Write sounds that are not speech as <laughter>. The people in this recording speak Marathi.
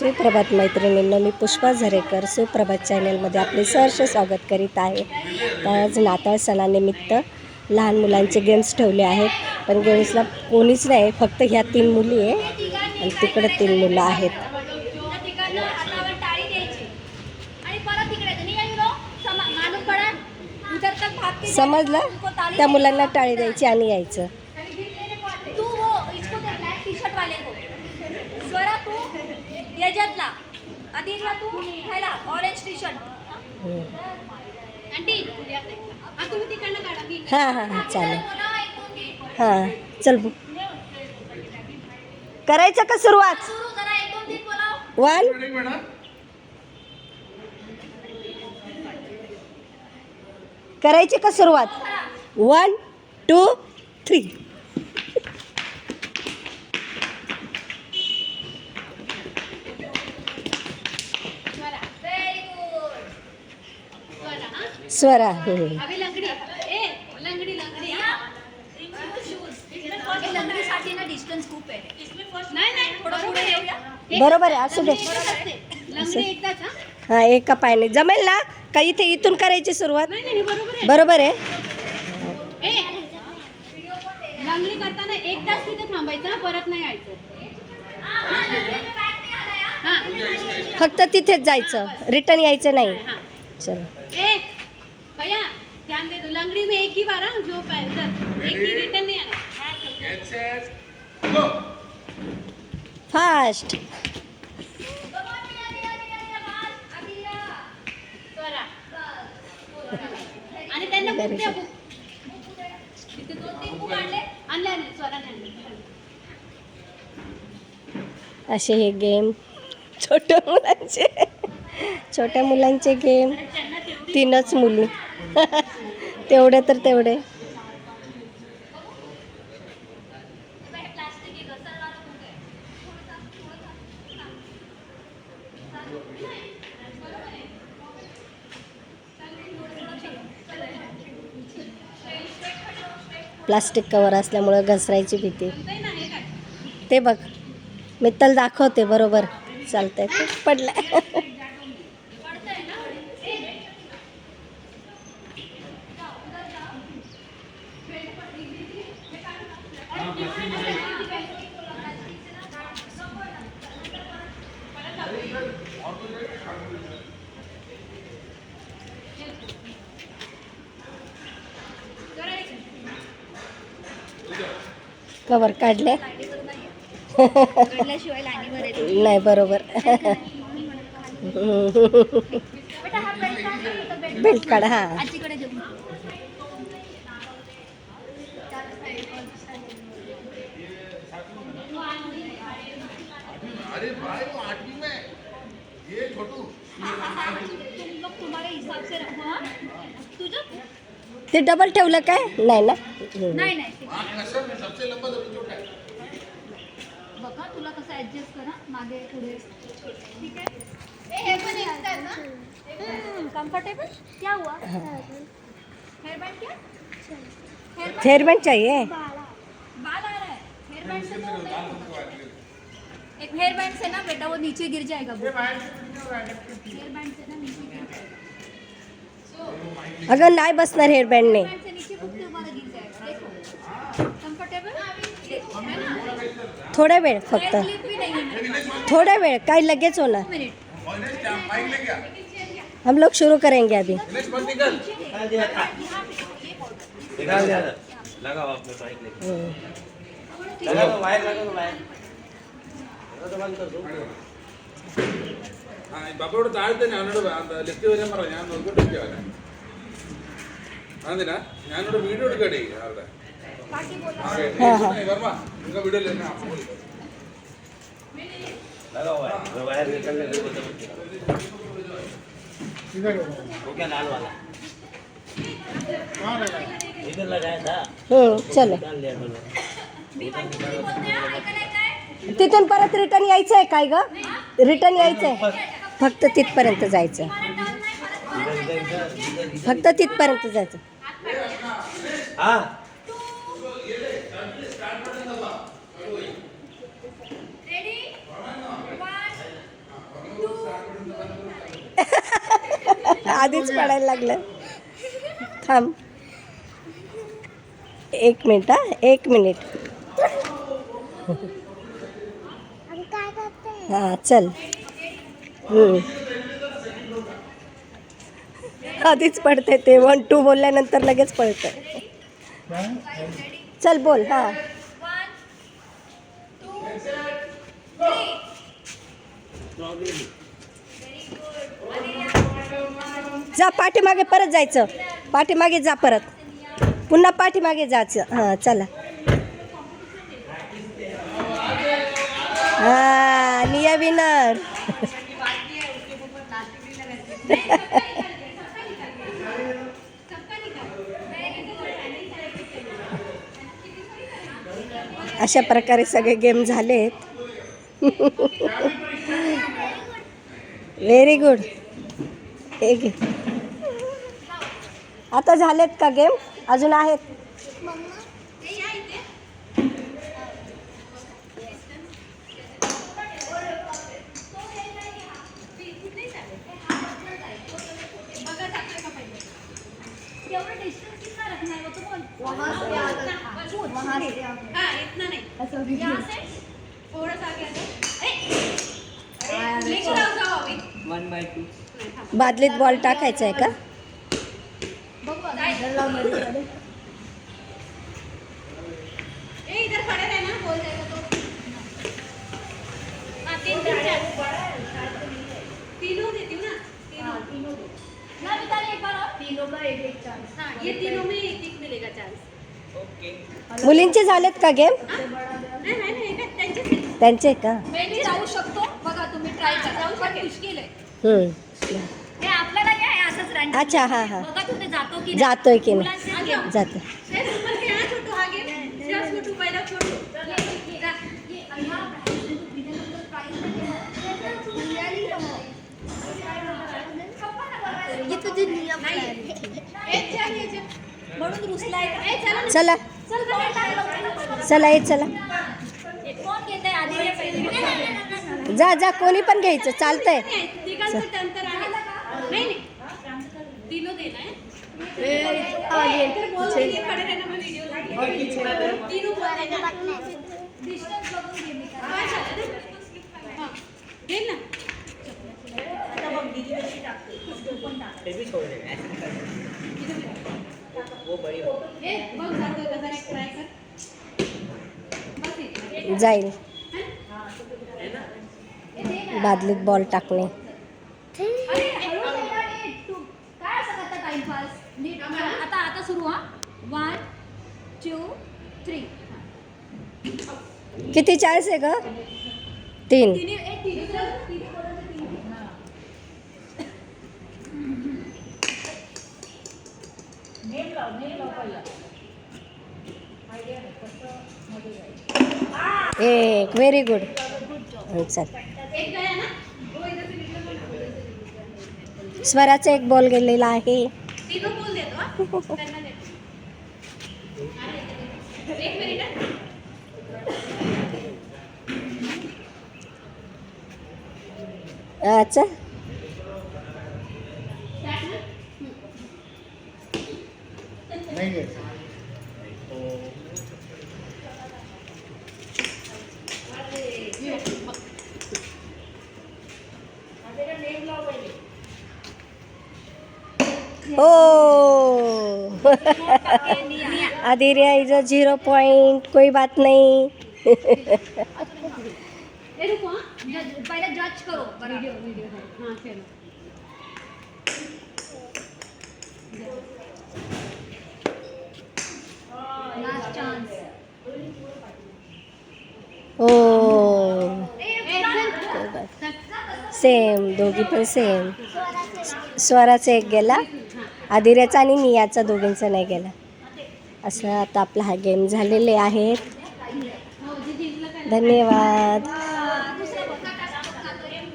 सुप्रभात मैत्रिणींना मी पुष्पा झरेकर सुप्रभात चॅनलमध्ये आपले सहर्ष स्वागत करीत आहे. आज नाताळ सणानिमित्त लहान मुलांचे गेम्स ठेवले आहेत. पण गेम्सला कोणीच नाही फक्त ह्या तीन मुली आहे आणि तिकडं तीन मुलं आहेत. समजलं? त्या मुलांना टाळी द्यायची आणि यायचं तू वो इसको देखना है टी शर्ट वाले को स्वरा तू यजतला अदितला तू खायला ऑरेंज टी शर्ट हम्म. आंटी हा तुम्ही तिकडनं काढा मी हां हां हां चालेल. हां चल बु करायचं का सुरुवात? सुरू जरा एक दोन तीन बोलाव. वन करायची का सुरुवात? One two three very good Swara हा स्वरा हम्म. अभी लंगडी ए लंगडी लंगडी हा ए, लंगडीसाठी ना डिस्टन्स खूप आहे नाही नाही थोडं पुढे येऊया. बरोबर आहे असू दे. हा. हां एका पायाने. जमेल ना? का इथे इथून करायची सुरुवात? नाही नाही बरोबर आहे. बरोबर आहे. ए लंगडी करताना एकदाच तिथे थांबायचं परत नाही यायचं. फक्त तिथेच जायचं. रिटर्न यायचं नाही. हा. चलो. ए भैया ध्यान दे दो लंगड़ी में एक ही बार हाँ, जो पै- इधर एक ही रिटर्न नहीं आना फास्ट स्वरा. आणि त्यांना बुक द्या बुक तिथे दोन तीन बुक आणले. आणले आणले स्वराने आणले. असे हे गेम छोट्या मुलांचे छोट्या मुलांचे गेम तीनच मुली. तेवढे तर तेवढे. प्लास्टिक कवर असल्यामुळं घसरायची भीती. ते ते बघ मित्तल दाखवते बरोबर. चालतंय. पडलं पडतंय ना ए, कवर काढले. नाही बरोबर. बेल्ट काढ हा. ते डबल ठेवलं काय नाही ना? हम्म. नाही नाही ते- हाँ। है बघा तुला कसं ऍडजस्ट करा मागे पुढे. ठीक आहे ए, हे पण आहे ना कम्फर्टेबल क्या हुआ? हेयर बैंड क्या? हेयर बैंड चाहिए? बाल आ रहा है। हेयर बैंड से तो एक हेयर बैंड से ना बेटा वो नीचे गिर जाएगा अगं नाही बसणार हेअरबँडने बैंड से नीचे कुत्ते वाला गिर जाएगा देखो कंफर्टेबल है ना. थोडा वेळ फक्त. थोडा वेळ काय लगेच होणार. हम लोग शुरू करेंगे अभी. लगा दो वायर लगा दो वायर लगा दो बंद कर दो ആ പപ്പയോട് താഴത്തെ ഞാനോട് ലിഫ്റ്റ് വരാൻ പറ ഞാൻ നോക്കിക്കൊണ്ടിരിക്കുക അതെന്തിനാ ഞാനോട് വീഡിയോ എടുക്കട്ടെ അവരുടെ हाँ, हाँ. വർമ്മ നിങ്ങൾ വീഡിയോ തന്നെ लगाओ वायर वो वायर निकलने दो तो वो क्या लाल वाला इधर लगाया था हम्म, चलो निकाल लिया मैंने तिथून परत रिटर्न यायचं आहे काय ग रिटर्न यायचं आहे फक्त तिथपर्यंत जायचं. फक्त तिथपर्यंत जायचं. <laughs> आधीच पडायला लागलं. थांब. एक मिनिट हा. एक मिनिट. हां चल. हो. आधीच पडते ते. वन टू बोलल्यानंतर लगेच पडतं चल बोल हां. जा पाठीमागे परत जायचं. पाठीमागे जा परत. पुन्हा पाठीमागे जायचं. हां चला. हा निया विनर. अशा प्रकारे सगळे गेम झालेत. व्हेरी गुड हे घे. आता झालेत का गेम? अजून आहेत. तेवढं डिस्टन्स कितना रखना है वो तो बोल। वहाँ से वहाँ से हाँ इतना नहीं। यहाँ से थोड़ा सा आगे आ जाओ। अरे! लेके जाओ जाओ अभी। बादलीत बॉल टाकायचा आहे का? बघू ए इधर खड़े रहना बोल जाएगा तो हाँ तीन तीन चार तीनों देती हूँ ना तीनों ना बताइए एक बार और तीनों का एक एक चांस हाँ ये तीनों में एक एक मिलेगा चांस मुलींचे झालेत का गेम नाही नाही नाही काय त्यांचे त्यांचे का? मी जाऊ शकतो. बघा तुम्ही ट्राय करा. जाऊ पण मुश्किल आहे. हम्म. हे आपल्याला काय आहे असंच रँडम अच्छा हां हां. बघा तुम्ही जातो की जातोय की नाही? मुलांचे गेम जातो हे सुपर खेळा छोटू हा गेम खेळा छोटू पहिला छोटू जा. नाही. हेच छान, हेच छान. म्हणून रुसलाय का? ए, चला ना. चला. चल बरं, टाक लवकर. चला ये चला. कोण घेतंय? आधी हे पहिले? जा जा कोणी पण घ्यायचं. चालतंय. नाही, नाही, नाही. तीनों देना है है? हां. कर. बस इथे. जाईल बादलीत बॉल टाकणे आता आता सुरू हा वन टू थ्री किती चान्स आहे ग तीन तिने ए तिने तिने बोलायचं तिने हो, एक व्हेरी गुड स्वराचा एक बॉल गेलेला आहे. अच्छा Start ना. ओ Aadirya is a zero point कोई बात नहीं. ए रुको हाँ जज पहले जज करो वीडियो वीडियो हाँ चलो. लास्ट चांस ओ। सेम दोघी पण सेम स्वराचा एक गेला आदिर्याचा आणि नियाचा दोघींचा नाही गेला. असं आता आपला हा गेम झालेले आहेत. धन्यवाद.